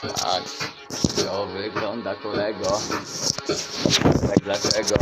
Tak, to wygląda kolego. Tak dlaczego?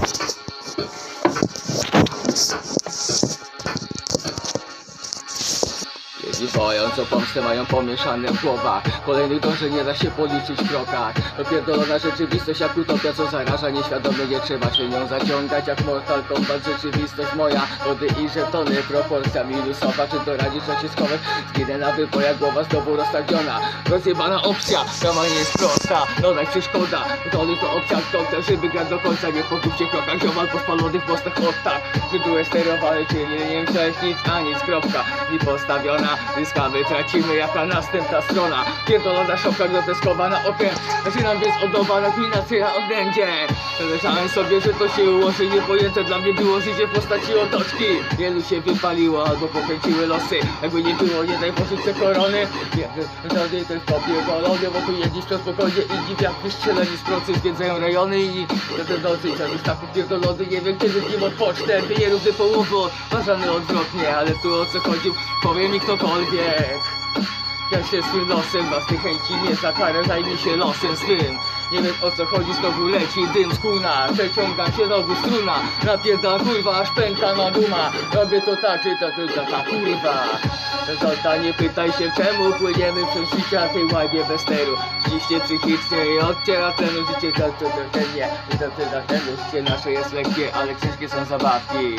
Boją, co pomstę mają pomieszane w głowach. Kolejnych dążeń nie da się policzyć krokach. Dopierdolona rzeczywistość jak utopia, co zaraża nieświadomie Nie trzeba się nią zaciągać. Jak Mortal Kombat Rzeczywistość moja, wody i żetony Proporcja minusowa, czy to radzić naciskowe Zginę na wypojach, głowa znowu rozstawiona. Rozjebana opcja, brama nie jest prosta. No tak przeszkoda, to to opcja kto żeby grać do końca. Nie pogubcie w krokach, ziomal po spalonych postach od tak. Tytuł sterowany, czyli nie wiem, cześć, nic, a nic, kropka. Postawiona, zyskamy, tracimy jaka następna strona. Pierdolona szopka groteskowa na okiem. Zaczynam więc od nowa, naklinacja odbędzie Myślałem sobie, że to się ułoży. Niepojęte dla mnie było życie w postaci otoczki Wielu się wypaliło albo pokręciły losy. Jakby nie było, Boże te korony. Wtedy też popierdolony, bo tu jeździsz to spokojnie I dziw jak wystrzeleni z procy zwiedzają rejony I wtedy nocy i już tak popierdolony Nie wiem kiedy nim odpocznę nie równy połowę, uważany odwrotnie Ale tu o co chodził, powie mi ktokolwiek ja się swym losem własnej chęci nie za karę zajmie się losem swym Nie wiem o co chodzi, znowu leci dym z kuna Przeciągam się rogu struna. Napierdam kurwa, aż pęka na duma. Robię to tak, czy to tylko ta kurwa. Zota nie pytaj się czemu Płyniemy przez życia tej łajbie bez steru. Ściśnie psychicznie i odciera tlenu Życie to, to, to, ten nie. To, to, to, ten życie nasze jest lekkie Ale ciężkie są zabawki.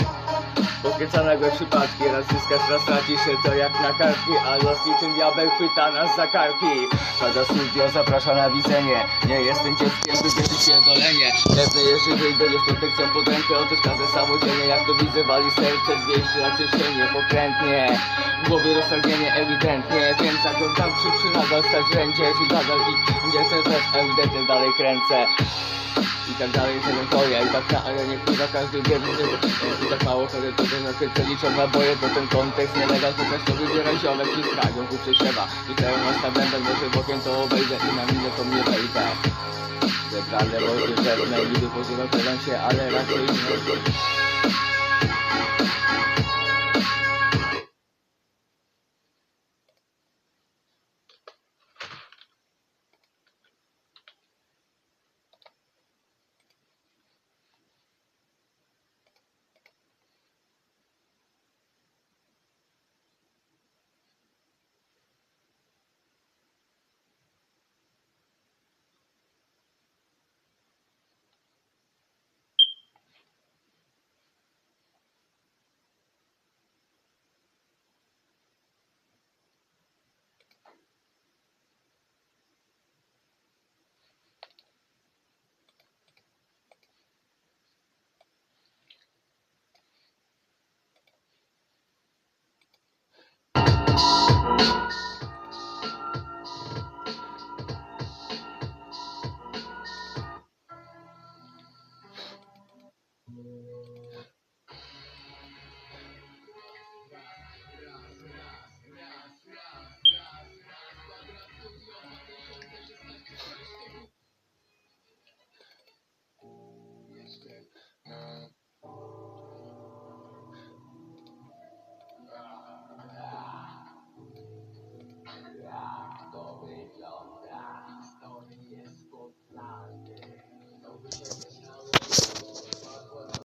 Podkręcanego przypadki, raz zyskasz, raz tracisz to jak na kartki. A los niczym diabeł chwyta nas za karki. Pada studio, zaprasza na widzenie. Nie jestem dzieckiem, by wiedzieć pierdolenie. Pewne jest, że będziesz protekcją pod rękę Otóż każde samodzielnie, jak to widzę Wali serce, dwieście na czyszczenie Pokrętnie, w głowie roztargnienie ewidentnie. Więc zaglądam przy nadal stać rędzie I nadal i nie chcę też ewidentnie dalej kręcę. I tak dalej, tego to ja i tak na arenie kurwa każdy wie, że i tak mało wtedy to na kręcę liczą naboje, bo ten kontekst nielegal po prostu wybiera ziomek i skragą kurczę trzeba i cały nas tam będę, może bokiem to obejdę i na minę to mnie wejdę Zebrane, bo że niby pożywam się, ale raczej nie